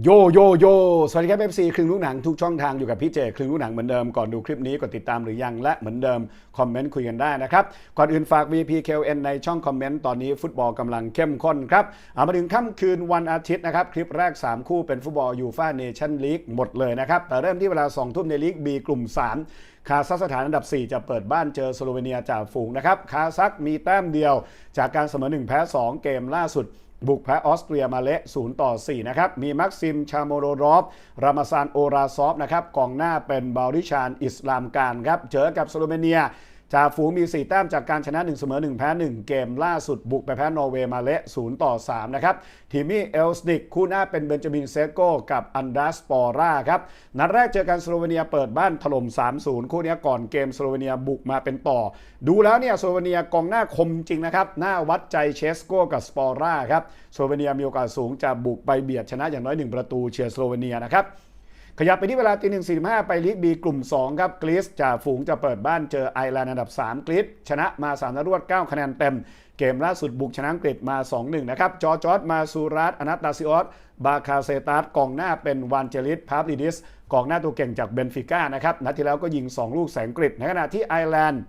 โยโยโยสวัสดีครับเอฟซีครึ่งลูกหนังทุกช่องทางอยู่กับพี่เจครึ่งลูกหนังเหมือนเดิม ก่อนดูคลิปนี้กดติดตามหรือยังและเหมือนเดิม คอมเมนต์คุยกันได้นะครับ ก่อนอื่นฝาก VP KLN ในช่องคอมเมนต์ตอนนี้ฟุตบอลกำลังเข้มข้นครับเอามาถึงค่ำคืนวันอาทิตย์นะครับ คลิปแรก 3 คู่เป็นฟุตบอลยูฟ่าเนชั่นลีกหมดเลยนะครับ แต่เริ่มที่เวลา 2 ทุ่มในลีก B กลุ่ม 3คาซัคสถานอันดับ 4 จะเปิดบ้านเจอสโลเวเนียจ่าฝูงนะครับ คาซัคมีแต้มเดียวจากการเสมอ1แพ้ 2 เกมล่าสุด บุกแพ้ออสเตรียมาเละ0ต่อ 4 นะครับ มีมักซิม ชาโมโรรอฟ รามาซานโอราซอฟนะครับ กองหน้าเป็นบาริชาน อิสลามการครับ เจอกับสโลเวเนีย จ่าฝูงมี 4 แต้มจากการชนะ 1 เสมอ 1 แพ้ 1 เกมล่าสุดบุกไปแพ้นอร์เวย์มาเละ0ต่อ 3 นะครับ ทีมี่เอลสดิกคู่หน้าเป็นเบนจามินเซโกกับอันดาสปอร่าครับ นัดแรกเจอกันสโลเวเนียเปิดบ้านถล่ม 3-0 คู่นี้ก่อนเกมสโลเวเนียบุกมาเป็นต่อ ดูแล้วเนี่ยสโลเวเนียกองหน้าคมจริงนะครับ หน้าวัดใจเชสโกกับสปอร่าครับสโลเวเนียมีโอกาสสูงจะบุกไปเบียดชนะอย่างน้อย 1 ประตูเชียร์สโลเวเนียนะครับ ขยับไปที่เวลาตีหนึ่งสี่ห้าไปลีกบีกลุ่ม 2 ครับกรีซจ่าฝูงจะเปิดบ้านเจอไอร์แลนด์อันดับ 3 กรีซชนะมา3นัดรวด 9 คะแนนเต็ม เกมล่าสุดบุกชนะอังกฤษมา 2-1 นะครับ จอจอร์ดมาซูรัสอนัตตาซิออสบาคาเซตัสกองหน้าเป็นวานเจลิสพาบลิดิสกองหน้าตัวเก่งจากเบนฟิก้านะครับนัดที่แล้วก็ยิง 2 ลูกแสงกฤษในขณะที่ไอร์แลนด์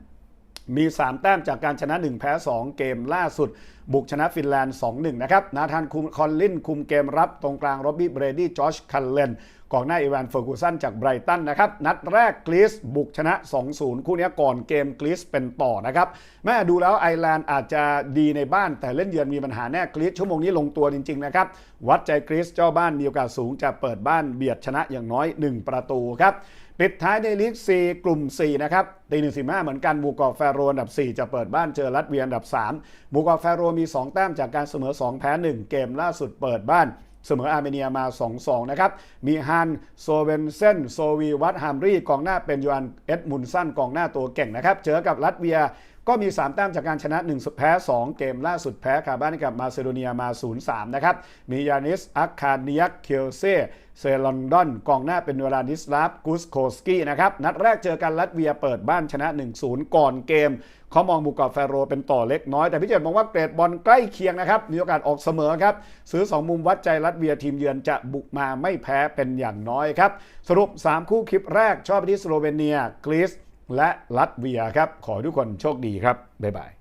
มี 3 แต้มจากการชนะ 1 แพ้ 2 เกมล่าสุดบุกชนะฟินแลนด์ 2-1 นะครับ นาธานคุมคอนลินคุมเกมรับตรงกลางโรบบี้เบรดี้จอชคันเลนกองหน้าอีวานเฟอร์กูสันจากไบรตันนะครับ นัดแรกกรีซบุกชนะ 2-0 คู่นี้ก่อนเกมกรีซเป็นต่อนะครับ แม่ดูแล้วไอร์แลนด์อาจจะดีในบ้านแต่เล่นเยือนมีปัญหาแน่กรีซชั่วโมงนี้ลงตัวจริง ๆ นะครับ วัดใจกรีซเจ้าบ้านมีโอกาสสูงจะเปิดบ้านเบียดชนะอย่างน้อย 1 ประตูครับปิดท้ายในลีก 4 กลุ่ม 4 นะครับตีหนึ่งสิบห้าเหมือนกันบูกอกแฟโรอันดับ 4 จะเปิดบ้านเจอรัสเวียอันดับ 3บูกอกแฟโรมี 2 แต้มจากการเสมอ 2 แพ้ 1 เกมล่าสุดเปิดบ้านเสมออาร์เมเนียมา 2-2 นะครับ มีฮัน โซเวนเซน โซวีวัตฮามรีกองหน้าเป็นยูอัน เอ็ดมุนสันกองหน้าตัวเก่งนะครับ เจอกับรัสเวีย ก็มี 3 แต้มจากการชนะ1แพ้ 2 เกมล่าสุดแพ้คาบ้านให้กับมาซิโดเนียมา 0-3 นะครับ มียานิสอัคคาเนียกเคลเซเซลอนดอน กองหน้าเป็นเวลานิสลาฟกุสโคสกี้นะครับ นัดแรกเจอกันรัสเวียเปิดบ้านชนะ 1-0 ก่อนเกมเขามองบุกกับแฟโรเป็นต่อเล็กน้อย แต่พี่เจตมองว่าเกรดบอลใกล้เคียงนะครับ มีโอกาสออกเสมอครับ ซื้อ 2 มุมวัดใจรัสเวียทีมเยือนจะบุกมาไม่แพ้เป็นอย่างน้อยครับ สรุป 3 คู่คลิปแรกชอบไปที่สโลเวเนียกรีซ และลัตเวียครับ ขอให้ทุกคนโชคดีครับ บ๊ายบาย